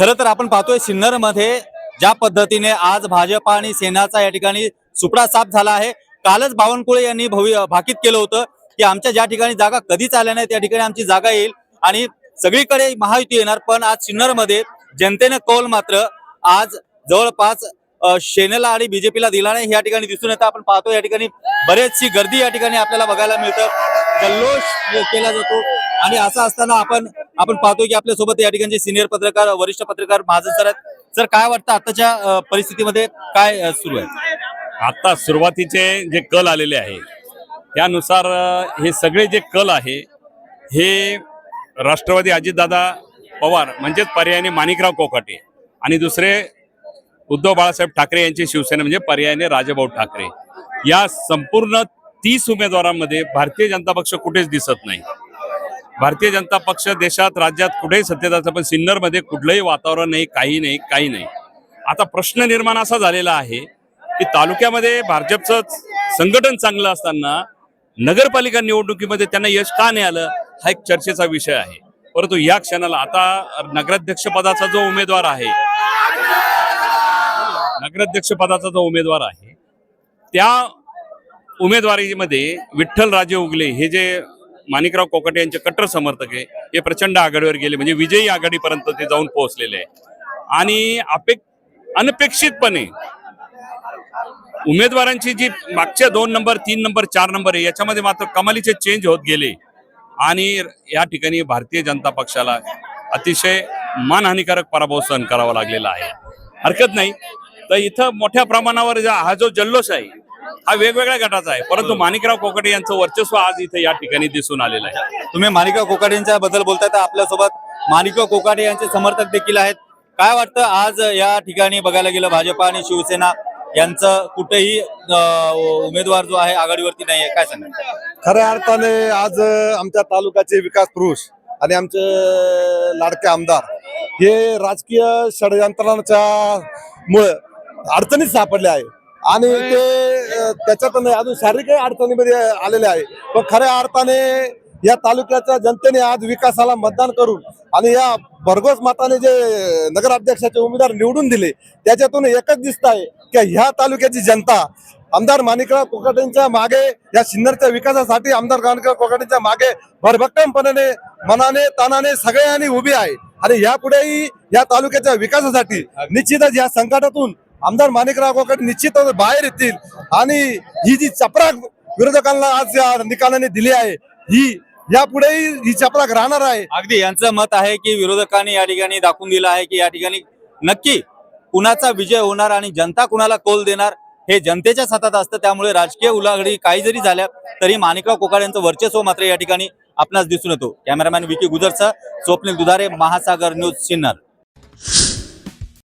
खरं तर आपण पाहतोय सिन्नरमध्ये ज्या पद्धतीने आज भाजपा आणि सेनाचा या ठिकाणी सुपडा साफ झाला आहे. कालच बावनकुळे यांनी भवि भाकीत केलं होतं की आमच्या ज्या ठिकाणी जागा कधीच आल्या नाही त्या ठिकाणी आमची जागा येईल. आणि सगळीकडे महायुती येणार पण आज सिन्नरमध्ये जनतेने कौल मात्र आज जवळपास सेनेला आणि बीजेपीला दिला नाही. या ठिकाणी दिसून येतं. आपण पाहतो या ठिकाणी बरेचशी गर्दी या ठिकाणी आपल्याला बघायला मिळतं. जल्लोष केला जातो. आणि असं असताना आपण आपण पाहतो की आपल्यासोबत या ठिकाणचे सिनियर पत्रकार वरिष्ठ पत्रकार महाजन सर आहेत. सर काय वाटतं आताच्या परिस्थितीमध्ये काय सुरू आहे? आता सुरुवातीचे जे कल आलेले आहे त्यानुसार हे सगळे जे कल आहे हे राष्ट्रवादी अजितदादा पवार म्हणजेच पर्यायाने माणिकराव कोकाटे आणि दुसरे उद्धव बाळासाहेब ठाकरे यांची शिवसेना म्हणजे पर्यायाने राजाभाऊ ठाकरे. या संपूर्ण तीस उमेदवारांमध्ये भारतीय जनता पक्ष कुठेच दिसत नाही. भारतीय जनता पक्ष देशात राज्यात कुठेही सत्तेत पण सिन्नरमध्ये कुठलंही वातावरण नाही काही नाही काही नाही. आता प्रश्न निर्माण असा झालेला आहे की तालुक्यामध्ये भाजपचं संघटन चांगलं असताना नगरपालिका निवडणुकीमध्ये त्यांना यश का नाही आलं हा एक चर्चेचा विषय आहे. परंतु या क्षणाला आता नगराध्यक्ष पदाचा जो उमेदवार आहे नगराध्यक्ष पदाचा जो उमेदवार आहे त्या उमेदवारीमध्ये विठ्ठल राजे उगले हे जे माणिकराव कोकाटे यांचे कट्टर समर्थक आहे. हे प्रचंड आघाडीवर गेले म्हणजे विजयी आघाडीपर्यंत ते जाऊन पोहोचलेले आहे. आणि अपेक अनपेक्षितपणे उमेदवारांची जी मागच्या दोन नंबर तीन नंबर चार नंबर आहे याच्यामध्ये मात्र कमालीचे चेंज होत गेले. आणि या ठिकाणी भारतीय जनता पक्षाला अतिशय मानहानिकारक पराभव सहन करावा लागलेला आहे. हरकत नाही. तर इथं मोठ्या प्रमाणावर हा जो जल्लोष आहे हा वेगवेगळ्या गटाचा आहे. परंतु माणिकराव कोकटे यांचं वर्चस्व आज इथे या ठिकाणी दिसून आलेलं आहे. तुम्ही माणिकराव कोकाटेंच्या बद्दल बोलताय तर आपल्यासोबत माणिकराव कोकाटे यांचे समर्थक देखील आहेत. काय वाटतं आज या ठिकाणी बघायला गेलं भाजपा आणि शिवसेना यांचं कुठेही अ, उमेदवार जो आहे आघाडीवरती नाही आहे काय सांगा खऱ्या अर्थाने आज आमच्या तालुक्याचे विकास पुरुष आणि आमचे लाडके आमदार हे राजकीय षडयंत्रणाच्या मुळे अडचणीत सापडले आहे. आणि ते त्याच्यात नाही अजून शारीरिक अडचणीमध्ये आलेले आहे. पण खऱ्या अर्थाने या तालुक्याच्या जनतेने आज विकासाला मतदान करून आणि या भरघोस मताने जे नगराध्यक्षाचे उमेदवार निवडून दिले त्याच्यातून एकच दिसत आहे की ह्या तालुक्याची जनता आमदार माणिकराव कोकाटेंच्या मागे या सिन्नरच्या विकासासाठी आमदार माणिकराव कोकाटेंच्या मागे भरभक्कमपणाने मनाने तानाने सगळ्यांनी उभी आहे. आणि यापुढेही या तालुक्याच्या विकासासाठी निश्चितच या संकटातून आमदार माणिकराव कोकाटे निश्चितच बाहेर येतील. आणि ही जी चपराक विरोधकांना आज निकालाने दिली आहे ही यापुढेही ही चपराक राहणार आहे. अगदी यांचं मत आहे की विरोधकांनी या ठिकाणी दाखवून दिलं आहे की या ठिकाणी नक्की कुणाचा विजय होणार आणि जनता कुणाला कोल देणार हे जनतेच्याच हातात असतं. त्यामुळे राजकीय उलाघडी काही जरी झाल्या तरी माणिकराव कोकाड यांचं वर्चस्व मात्र या ठिकाणी आपणास दिसून येतो. कॅमेरामॅन विकी गुजरचा स्वप्नील दुधारे महासागर न्यूज सिन्नर.